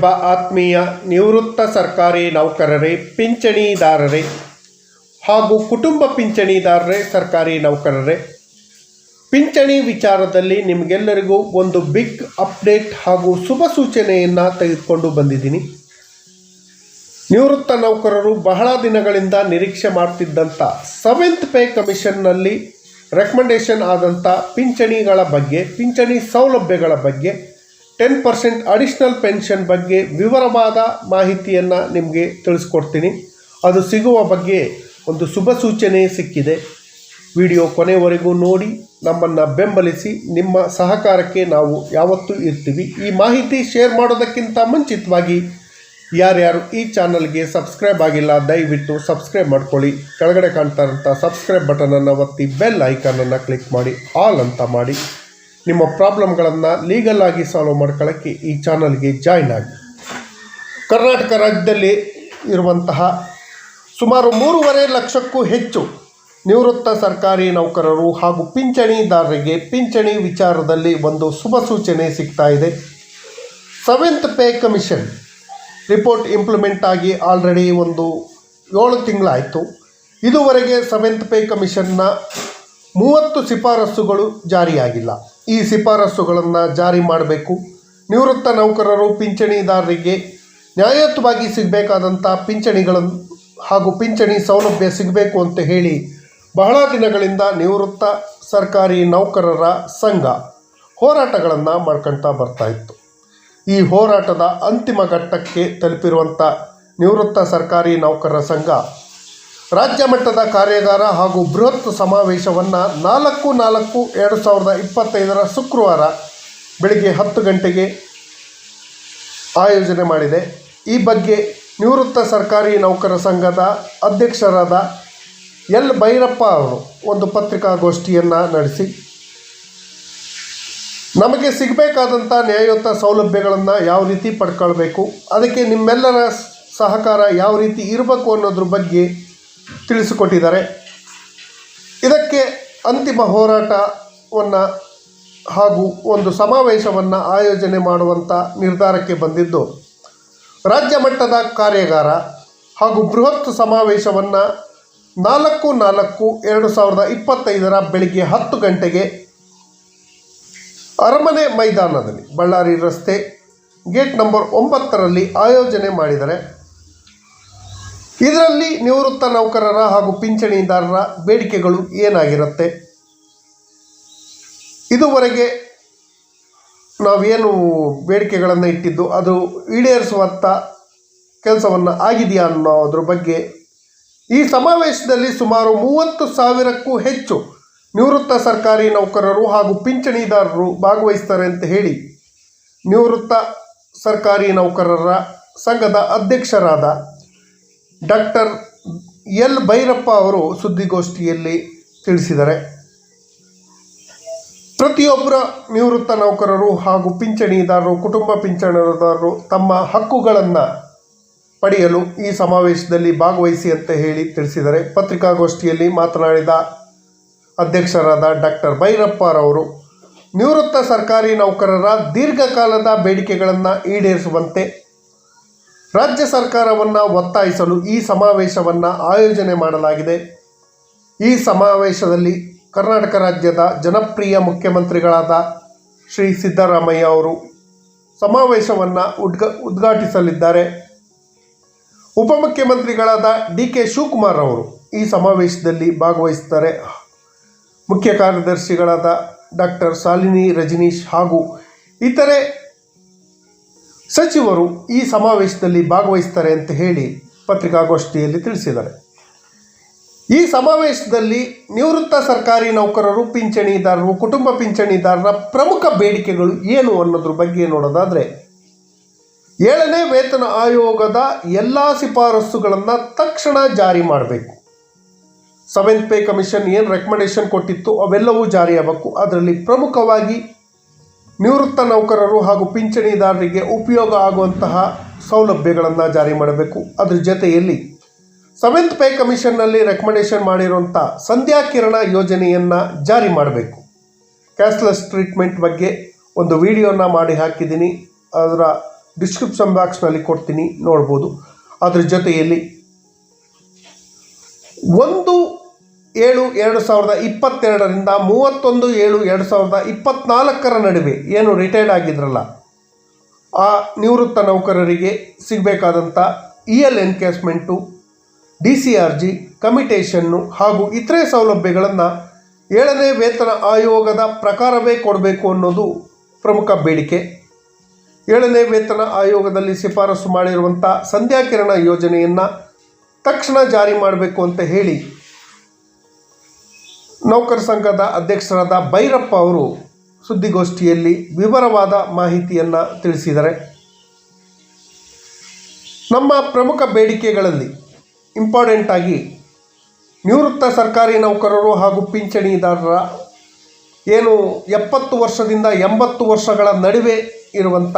ಪ್ರತಿಯೊಬ್ಬ ಆತ್ಮೀಯ ನಿವೃತ್ತ ಸರ್ಕಾರಿ ನೌಕರರೇ, ಪಿಂಚಣಿದಾರರೇ ಹಾಗೂ ಕುಟುಂಬ ಪಿಂಚಣಿದಾರರೇ, ಸರ್ಕಾರಿ ನೌಕರರೇ. ಪಿಂಚಣಿ ವಿಚಾರದಲ್ಲಿ ನಿಮಗೆಲ್ಲರಿಗೂ ಒಂದು ಬಿಗ್ ಅಪ್ಡೇಟ್ ಹಾಗೂ ಶುಭ ಸೂಚನೆಯನ್ನು ತೆಗೆದುಕೊಂಡು ಬಂದಿದ್ದೀನಿ. ನಿವೃತ್ತ ನೌಕರರು ಬಹಳ ದಿನಗಳಿಂದ ನಿರೀಕ್ಷೆ ಮಾಡ್ತಿದ್ದಂಥ ಸೆವೆಂತ್ ಪೇ ಕಮಿಷನ್ನಲ್ಲಿ ರೆಕಮೆಂಡೇಷನ್ ಆದಂಥ ಪಿಂಚಣಿಗಳ ಬಗ್ಗೆ, ಪಿಂಚಣಿ ಸೌಲಭ್ಯಗಳ ಬಗ್ಗೆ ಟೆನ್ ಪರ್ಸೆಂಟ್ ಅಡಿಷ್ನಲ್ ಪೆನ್ಷನ್ ಬಗ್ಗೆ ವಿವರವಾದ ಮಾಹಿತಿಯನ್ನು ನಿಮಗೆ ತಿಳಿಸ್ಕೊಡ್ತೀನಿ. ಅದು ಸಿಗುವ ಬಗ್ಗೆ ಒಂದು ಶುಭ ಸೂಚನೆ ಸಿಕ್ಕಿದೆ. ವಿಡಿಯೋ ಕೊನೆವರೆಗೂ ನೋಡಿ, ನಮ್ಮನ್ನು ಬೆಂಬಲಿಸಿ, ನಿಮ್ಮ ಸಹಕಾರಕ್ಕೆ ನಾವು ಯಾವತ್ತೂ ಇರ್ತೀವಿ. ಈ ಮಾಹಿತಿ ಶೇರ್ ಮಾಡೋದಕ್ಕಿಂತ ಮುಂಚಿತವಾಗಿ, ಯಾರ್ಯಾರು ಈ ಚಾನಲ್ಗೆ ಸಬ್ಸ್ಕ್ರೈಬ್ ಆಗಿಲ್ಲ, ದಯವಿಟ್ಟು ಸಬ್ಸ್ಕ್ರೈಬ್ ಮಾಡ್ಕೊಳ್ಳಿ. ಕೆಳಗಡೆ ಕಾಣ್ತಾ ಇರೋಂಥ ಸಬ್ಸ್ಕ್ರೈಬ್ ಬಟನನ್ನು ಒತ್ತಿ, ಬೆಲ್ ಐಕಾನನ್ನು ಕ್ಲಿಕ್ ಮಾಡಿ, ಆಲ್ ಅಂತ ಮಾಡಿ. ನಿಮ್ಮ ಪ್ರಾಬ್ಲಮ್ಗಳನ್ನು ಲೀಗಲ್ ಆಗಿ ಸಾಲ್ವ್ ಮಾಡ್ಕೊಳ್ಳೋಕ್ಕೆ ಈ ಚಾನಲ್ಗೆ ಜಾಯ್ನ್ ಆಗಿ. ಕರ್ನಾಟಕ ರಾಜ್ಯದಲ್ಲಿ ಇರುವಂತಹ ಸುಮಾರು ಮೂರುವರೆ ಲಕ್ಷಕ್ಕೂ ಹೆಚ್ಚು ನಿವೃತ್ತ ಸರ್ಕಾರಿ ನೌಕರರು ಹಾಗೂ ಪಿಂಚಣಿದಾರರಿಗೆ ಪಿಂಚಣಿ ವಿಚಾರದಲ್ಲಿ ಒಂದು ಶುಭ ಸೂಚನೆ ಸಿಗ್ತಾ ಇದೆ. Seventh pay commission report implement ಆಗಿ ಆಲ್ರೆಡಿ ಒಂದು ಏಳು ತಿಂಗಳಾಯಿತು. ಇದುವರೆಗೆ ಸೆವೆಂತ್ ಪೇ ಕಮಿಷನ್ನ ಮೂವತ್ತು ಶಿಫಾರಸುಗಳು ಜಾರಿಯಾಗಿಲ್ಲ. ಈ ಶಿಫಾರಸುಗಳನ್ನು ಜಾರಿ ಮಾಡಬೇಕು. ನಿವೃತ್ತ ನೌಕರರು ಪಿಂಚಣಿದಾರರಿಗೆ ನ್ಯಾಯಯುತವಾಗಿ ಸಿಗಬೇಕಾದಂಥ ಪಿಂಚಣಿಗಳನ್ನು ಹಾಗೂ ಪಿಂಚಣಿ ಸೌಲಭ್ಯ ಸಿಗಬೇಕು ಅಂತ ಹೇಳಿ ಬಹಳ ದಿನಗಳಿಂದ ನಿವೃತ್ತ ಸರ್ಕಾರಿ ನೌಕರರ ಸಂಘ ಹೋರಾಟಗಳನ್ನು ಮಾಡ್ಕೊಳ್ತಾ ಬರ್ತಾ ಇತ್ತು. ಈ ಹೋರಾಟದ ಅಂತಿಮ ಘಟ್ಟಕ್ಕೆ ತಲುಪಿರುವಂಥ ನಿವೃತ್ತ ಸರ್ಕಾರಿ ನೌಕರರ ಸಂಘ ರಾಜ್ಯ ಮಟ್ಟದ ಕಾರ್ಯಾಗಾರ ಹಾಗೂ ಬೃಹತ್ ಸಮಾವೇಶವನ್ನು ನಾಲ್ಕು ನಾಲ್ಕು ಎರಡು ಸಾವಿರದ ಇಪ್ಪತ್ತೈದರ ಶುಕ್ರವಾರ ಬೆಳಗ್ಗೆ ಹತ್ತು ಗಂಟೆಗೆ ಆಯೋಜನೆ ಮಾಡಿದೆ. ಈ ಬಗ್ಗೆ ನಿವೃತ್ತ ಸರ್ಕಾರಿ ನೌಕರ ಸಂಘದ ಅಧ್ಯಕ್ಷರಾದ ಎಲ್ ಭೈರಪ್ಪ ಅವರು ಒಂದು ಪತ್ರಿಕಾಗೋಷ್ಠಿಯನ್ನು ನಡೆಸಿ, ನಮಗೆ ಸಿಗಬೇಕಾದಂಥ ನ್ಯಾಯಯುತ ಸೌಲಭ್ಯಗಳನ್ನು ಯಾವ ರೀತಿ ಪಡ್ಕೊಳ್ಬೇಕು, ಅದಕ್ಕೆ ನಿಮ್ಮೆಲ್ಲರ ಸಹಕಾರ ಯಾವ ರೀತಿ ಇರಬೇಕು ಅನ್ನೋದ್ರ ಬಗ್ಗೆ ತಿಳಿಸಿಕೊಟ್ಟಿದ್ದಾರೆ. ಇದಕ್ಕೆ ಅಂತಿಮ ಹೋರಾಟವನ್ನು ಹಾಗೂ ಒಂದು ಸಮಾವೇಶವನ್ನು ಆಯೋಜನೆ ಮಾಡುವಂಥ ನಿರ್ಧಾರಕ್ಕೆ ಬಂದಿದ್ದು, ರಾಜ್ಯ ಮಟ್ಟದ ಕಾರ್ಯಾಗಾರ ಹಾಗೂ ಬೃಹತ್ ಸಮಾವೇಶವನ್ನು ನಾಲ್ಕು ನಾಲ್ಕು ಎರಡು ಸಾವಿರದ ಇಪ್ಪತ್ತೈದರ ಬೆಳಿಗ್ಗೆ ಹತ್ತು ಗಂಟೆಗೆ ಅರಮನೆ ಮೈದಾನದಲ್ಲಿ ಬಳ್ಳಾರಿ ರಸ್ತೆ ಗೇಟ್ ನಂಬರ್ ಒಂಬತ್ತರಲ್ಲಿ ಆಯೋಜನೆ ಮಾಡಿದರೆ ಇದರಲ್ಲಿ ನಿವೃತ್ತ ನೌಕರರ ಹಾಗೂ ಪಿಂಚಣಿದಾರರ ಬೇಡಿಕೆಗಳು ಏನಾಗಿರುತ್ತೆ? ಇದುವರೆಗೆ ನಾವೇನು ಬೇಡಿಕೆಗಳನ್ನು ಇಟ್ಟಿದ್ದು, ಅದು ಈಡೇರಿಸುವಂಥ ಕೆಲಸವನ್ನು ಆಗಿದೆಯಾ ಅನ್ನೋದ್ರ ಬಗ್ಗೆ. ಈ ಸಮಾವೇಶದಲ್ಲಿ ಸುಮಾರು ಮೂವತ್ತು ಸಾವಿರಕ್ಕೂ ಹೆಚ್ಚು ನಿವೃತ್ತ ಸರ್ಕಾರಿ ನೌಕರರು ಹಾಗೂ ಪಿಂಚಣಿದಾರರು ಭಾಗವಹಿಸ್ತಾರೆ ಅಂತ ಹೇಳಿ, ನಿವೃತ್ತ ಸರ್ಕಾರಿ ನೌಕರರ ಸಂಘದ ಅಧ್ಯಕ್ಷರಾದ ಡಾಕ್ಟರ್ ಎಲ್ ಭೈರಪ್ಪ ಅವರು ಸುದ್ದಿಗೋಷ್ಠಿಯಲ್ಲಿ ತಿಳಿಸಿದ್ದಾರೆ. ಪ್ರತಿಯೊಬ್ಬರ ನಿವೃತ್ತ ನೌಕರರು ಹಾಗೂ ಪಿಂಚಣಿದಾರರು, ಕುಟುಂಬ ಪಿಂಚಣಿದಾರರು ತಮ್ಮ ಹಕ್ಕುಗಳನ್ನು ಪಡೆಯಲು ಈ ಸಮಾವೇಶದಲ್ಲಿ ಭಾಗವಹಿಸಿ ಅಂತ ಹೇಳಿ ತಿಳಿಸಿದ್ದಾರೆ. ಪತ್ರಿಕಾಗೋಷ್ಠಿಯಲ್ಲಿ ಮಾತನಾಡಿದ ಅಧ್ಯಕ್ಷರಾದ ಡಾಕ್ಟರ್ ಭೈರಪ್ಪರವರು, ನಿವೃತ್ತ ಸರ್ಕಾರಿ ನೌಕರರ ದೀರ್ಘಕಾಲದ ಬೇಡಿಕೆಗಳನ್ನು ಈಡೇರಿಸುವಂತೆ ರಾಜ್ಯ ಸರ್ಕಾರವನ್ನು ಒತ್ತಾಯಿಸಲು ಈ ಸಮಾವೇಶವನ್ನು ಆಯೋಜನೆ ಮಾಡಲಾಗಿದೆ. ಈ ಸಮಾವೇಶದಲ್ಲಿ ಕರ್ನಾಟಕ ರಾಜ್ಯದ ಜನಪ್ರಿಯ ಮುಖ್ಯಮಂತ್ರಿಗಳಾದ ಶ್ರೀ ಸಿದ್ದರಾಮಯ್ಯ ಅವರು ಸಮಾವೇಶವನ್ನು ಉದ್ಘ, ಉದ್ಘಾಟಿಸಲಿದ್ದಾರೆ. ಉಪಮುಖ್ಯಮಂತ್ರಿಗಳಾದ ಡಿ ಕೆ ಶಿವಕುಮಾರ್ ಅವರು ಈ ಸಮಾವೇಶದಲ್ಲಿ ಭಾಗವಹಿಸುತ್ತಾರೆ. ಮುಖ್ಯ ಕಾರ್ಯದರ್ಶಿಗಳಾದ ಡಾಕ್ಟರ್ ಶಾಲಿನಿ ರಜನೀಶ್ ಹಾಗೂ ಇತರೆ ಸಚಿವರು ಈ ಸಮಾವೇಶದಲ್ಲಿ ಭಾಗವಹಿಸ್ತಾರೆ ಅಂತ ಹೇಳಿ ಪತ್ರಿಕಾಗೋಷ್ಠಿಯಲ್ಲಿ ತಿಳಿಸಿದ್ದಾರೆ. ಈ ಸಮಾವೇಶದಲ್ಲಿ ನಿವೃತ್ತ ಸರ್ಕಾರಿ ನೌಕರರು, ಪಿಂಚಣಿದಾರರು, ಕುಟುಂಬ ಪಿಂಚಣಿದಾರರ ಪ್ರಮುಖ ಬೇಡಿಕೆಗಳು ಏನು ಅನ್ನೋದ್ರ ಬಗ್ಗೆ ನೋಡೋದಾದರೆ, ಏಳನೇ ವೇತನ ಆಯೋಗದ ಎಲ್ಲ ಶಿಫಾರಸುಗಳನ್ನು ತಕ್ಷಣ ಜಾರಿ ಮಾಡಬೇಕು. ಸೆವೆಂತ್ ಪೇ ಕಮಿಷನ್ ಏನು ರೆಕಮೆಂಡೇಶನ್ ಕೊಟ್ಟಿತ್ತು ಅವೆಲ್ಲವೂ ಜಾರಿಯಾಗಬೇಕು. ಅದರಲ್ಲಿ ಪ್ರಮುಖವಾಗಿ ನಿವೃತ್ತ ನೌಕರರು ಹಾಗೂ ಪಿಂಚಣಿದಾರರಿಗೆ ಉಪಯೋಗ ಆಗುವಂತಹ ಸೌಲಭ್ಯಗಳನ್ನು ಜಾರಿ ಮಾಡಬೇಕು. ಅದ್ರ ಜೊತೆಯಲ್ಲಿ ಸೆವೆಂತ್ ಪೇ ಕಮಿಷನ್ನಲ್ಲಿ ರೆಕಮೆಂಡೇಶನ್ ಮಾಡಿರುವಂಥ ಸಂಧ್ಯಾ ಕಿರಣ ಯೋಜನೆಯನ್ನು ಜಾರಿ ಮಾಡಬೇಕು. ಕ್ಯಾಶ್ಲೆಸ್ ಟ್ರೀಟ್ಮೆಂಟ್ ಬಗ್ಗೆ ಒಂದು ವಿಡಿಯೋನ ಮಾಡಿ ಹಾಕಿದ್ದೀನಿ. ಅದರ ಡಿಸ್ಕ್ರಿಪ್ಷನ್ ಬಾಕ್ಸ್ನಲ್ಲಿ ಕೊಡ್ತೀನಿ, ನೋಡ್ಬೋದು. ಅದ್ರ ಜೊತೆಯಲ್ಲಿ ಒಂದು ಏಳು ಎರಡು ಸಾವಿರದ ಇಪ್ಪತ್ತೆರಡರಿಂದ ಮೂವತ್ತೊಂದು ಏಳು ಎರಡು ಸಾವಿರದ ಇಪ್ಪತ್ತ್ನಾಲ್ಕರ ನಡುವೆ ಏನು ರಿಟೈರ್ಡ್ ಆಗಿದ್ರಲ್ಲ, ಆ ನಿವೃತ್ತ ನೌಕರರಿಗೆ ಸಿಗಬೇಕಾದಂಥ E L encashment D C R G ಕಮಿಟೇಷನ್ನು ಹಾಗೂ ಇತರೆ ಸೌಲಭ್ಯಗಳನ್ನು ಏಳನೇ ವೇತನ ಆಯೋಗದ ಪ್ರಕಾರವೇ ಕೊಡಬೇಕು ಅನ್ನೋದು ಪ್ರಮುಖ ಬೇಡಿಕೆ. ಏಳನೇ ವೇತನ ಆಯೋಗದಲ್ಲಿ ಶಿಫಾರಸು ಮಾಡಿರುವಂಥ ಸಂಧ್ಯಾಕಿರಣ ಯೋಜನೆಯನ್ನು ತಕ್ಷಣ ಜಾರಿ ಮಾಡಬೇಕು ಅಂತ ಹೇಳಿ ನೌಕರ ಸಂಘದ ಅಧ್ಯಕ್ಷರಾದ ಭೈರಪ್ಪ ಅವರು ಸುದ್ದಿಗೋಷ್ಠಿಯಲ್ಲಿ ವಿವರವಾದ ಮಾಹಿತಿಯನ್ನು ತಿಳಿಸಿದ್ದಾರೆ ನಮ್ಮ ಪ್ರಮುಖ ಬೇಡಿಕೆಗಳಲ್ಲಿ ಇಂಪಾರ್ಟೆಂಟ್ ಆಗಿ ನಿವೃತ್ತ ಸರ್ಕಾರಿ ನೌಕರರು ಹಾಗೂ ಪಿಂಚಣಿದಾರರ ಏನು ಎಪ್ಪತ್ತು ವರ್ಷದಿಂದ ಎಂಬತ್ತು ವರ್ಷಗಳ ನಡುವೆ ಇರುವಂಥ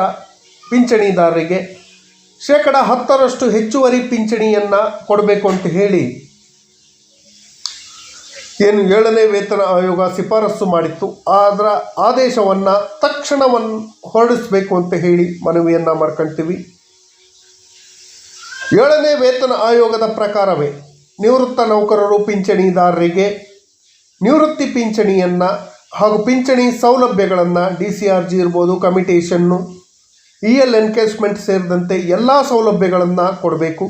ಪಿಂಚಣಿದಾರರಿಗೆ ಶೇಕಡ ಹತ್ತರಷ್ಟು ಹೆಚ್ಚುವರಿ ಪಿಂಚಣಿಯನ್ನು ಕೊಡಬೇಕು ಅಂತ ಹೇಳಿ ಏನು ಏಳನೇ ವೇತನ ಆಯೋಗ ಶಿಫಾರಸು ಮಾಡಿತ್ತು. ಅದರ ಆದೇಶವನ್ನು ತಕ್ಷಣವನ್ನು ಹೊರಡಿಸಬೇಕು ಅಂತ ಹೇಳಿ ಮನವಿಯನ್ನು ಮಾಡ್ಕೊಳ್ತೀವಿ ಏಳನೇ ವೇತನ ಆಯೋಗದ ಪ್ರಕಾರವೇ ನಿವೃತ್ತ ನೌಕರರು ಪಿಂಚಣಿದಾರರಿಗೆ ನಿವೃತ್ತಿ ಪಿಂಚಣಿಯನ್ನು ಹಾಗೂ ಪಿಂಚಣಿ ಸೌಲಭ್ಯಗಳನ್ನು ಡಿ ಸಿ ಆರ್ ಜಿ ಇರ್ಬೋದು, ಕಮಿಟೇಷನ್ನು, ಇ ಎಲ್ ಎನ್ಕೇಸ್ಮೆಂಟ್ ಸೇರಿದಂತೆ ಎಲ್ಲ ಸೌಲಭ್ಯಗಳನ್ನು ಕೊಡಬೇಕು.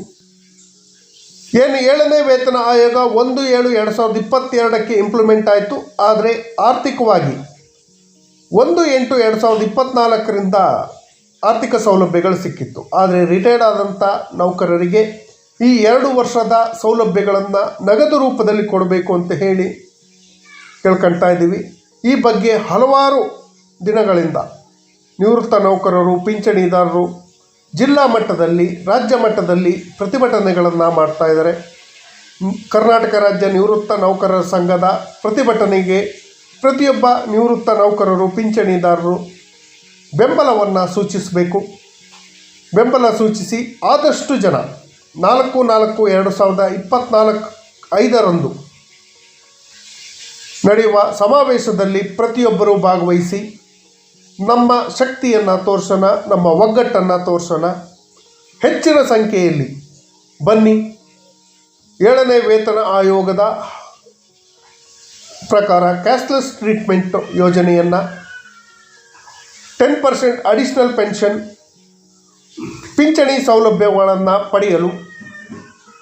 ಏನು ಏಳನೇ ವೇತನ ಆಯೋಗ ಒಂದು ಏಳು ಎರಡು ಸಾವಿರದ ಇಪ್ಪತ್ತೆರಡಕ್ಕೆ ಇಂಪ್ಲಿಮೆಂಟ್ ಆಯಿತು. ಆದರೆ ಆರ್ಥಿಕವಾಗಿ ಒಂದು ಎಂಟು ಎರಡು ಸಾವಿರದ ಇಪ್ಪತ್ತ್ನಾಲ್ಕರಿಂದ ಆರ್ಥಿಕ ಸೌಲಭ್ಯಗಳು ಸಿಕ್ಕಿತ್ತು. ಆದರೆ ರಿಟೈರ್ಡ್ ಆದಂಥ ನೌಕರರಿಗೆ ಈ ಎರಡು ವರ್ಷದ ಸೌಲಭ್ಯಗಳನ್ನು ನಗದು ರೂಪದಲ್ಲಿ ಕೊಡಬೇಕು ಅಂತ ಹೇಳಿ ಕೇಳ್ಕೊಳ್ತಾ ಇದ್ದೀವಿ. ಈ ಬಗ್ಗೆ ಹಲವಾರು ದಿನಗಳಿಂದ ನಿವೃತ್ತ ನೌಕರರು, ಪಿಂಚಣಿದಾರರು ಜಿಲ್ಲಾ ಮಟ್ಟದಲ್ಲಿ, ರಾಜ್ಯ ಮಟ್ಟದಲ್ಲಿ ಪ್ರತಿಭಟನೆಗಳನ್ನು ಮಾಡ್ತಾ ಇದ್ದಾರೆ ಕರ್ನಾಟಕ ರಾಜ್ಯ ನಿವೃತ್ತ ನೌಕರರ ಸಂಘದ ಪ್ರತಿಭಟನೆಗೆ ಪ್ರತಿಯೊಬ್ಬ ನಿವೃತ್ತ ನೌಕರರು, ಪಿಂಚಣಿದಾರರು ಬೆಂಬಲವನ್ನು ಸೂಚಿಸಬೇಕು. ಬೆಂಬಲ ಸೂಚಿಸಿ ಆದಷ್ಟು ಜನ ನಾಲ್ಕು ನಾಲ್ಕು ಎರಡು ಸಾವಿರದ ಇಪ್ಪತ್ತ್ನಾಲ್ಕು ಐದರಂದು ನಡೆಯುವ ಸಮಾವೇಶದಲ್ಲಿ ಪ್ರತಿಯೊಬ್ಬರೂ ಭಾಗವಹಿಸಿ ನಮ್ಮ ಶಕ್ತಿಯನ್ನು ತೋರಿಸೋಣ, ನಮ್ಮ ಒಗ್ಗಟ್ಟನ್ನು ತೋರಿಸೋಣ. ಹೆಚ್ಚಿನ ಸಂಖ್ಯೆಯಲ್ಲಿ ಬನ್ನಿ. ಏಳನೇ ವೇತನ ಆಯೋಗದ ಪ್ರಕಾರ ಕ್ಯಾಶ್ಲೆಸ್ ಟ್ರೀಟ್ಮೆಂಟ್ ಯೋಜನೆಯನ್ನು ಟೆನ್ ಪರ್ಸೆಂಟ್ ಅಡಿಷ್ನಲ್ ಪೆನ್ಷನ್, ಪಿಂಚಣಿ ಸೌಲಭ್ಯಗಳನ್ನು ಪಡೆಯಲು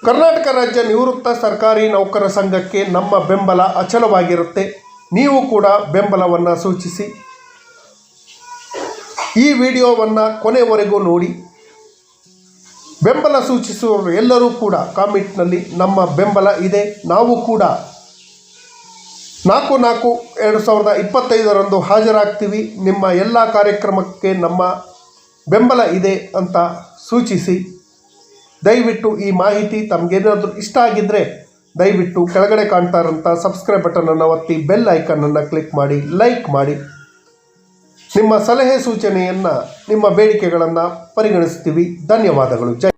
ಕರ್ನಾಟಕ ರಾಜ್ಯ ನಿವೃತ್ತ ಸರ್ಕಾರಿ ನೌಕರ ಸಂಘಕ್ಕೆ ನಮ್ಮ ಬೆಂಬಲ ಅಚಲವಾಗಿರುತ್ತೆ. ನೀವು ಕೂಡ ಬೆಂಬಲವನ್ನು ಸೂಚಿಸಿ. ಈ ವಿಡಿಯೋವನ್ನು ಕೊನೆವರೆಗೂ ನೋಡಿ. ಬೆಂಬಲ ಸೂಚಿಸುವವರು ಎಲ್ಲರೂ ಕೂಡ ಕಾಮೆಂಟ್ನಲ್ಲಿ ನಮ್ಮ ಬೆಂಬಲ ಇದೆ, ನಾವು ಕೂಡ. ನಾಲ್ಕು ನಾಲ್ಕು ಎರಡು ಸಾವಿರದ ಇಪ್ಪತ್ತೈದರಂದು ಹಾಜರಾಗ್ತೀವಿ. ನಿಮ್ಮ ಎಲ್ಲ ಕಾರ್ಯಕ್ರಮಕ್ಕೆ ನಮ್ಮ ಬೆಂಬಲ ಇದೆ ಅಂತ ಸೂಚಿಸಿ. ದಯವಿಟ್ಟು ಈ ಮಾಹಿತಿ ತಮಗೇನಾದರೂ ಇಷ್ಟ ಆಗಿದ್ದರೆ ದಯವಿಟ್ಟು ಕೆಳಗಡೆ ಕಾಣ್ತಾ ಇರೋಂಥ ಸಬ್ಸ್ಕ್ರೈಬ್ ಬಟನನ್ನು ಒತ್ತಿ ಬೆಲ್ ಐಕನನ್ನು ಕ್ಲಿಕ್ ಮಾಡಿ, ಲೈಕ್ ಮಾಡಿ. ನಿಮ್ಮ ಸಲಹೆ ಸೂಚನೆಯನ್ನು ನಿಮ್ಮ ಬೇಡಿಕೆಗಳನ್ನು ಪರಿಗಣಿಸ್ತೀವಿ. ಧನ್ಯವಾದಗಳು. ಜೈ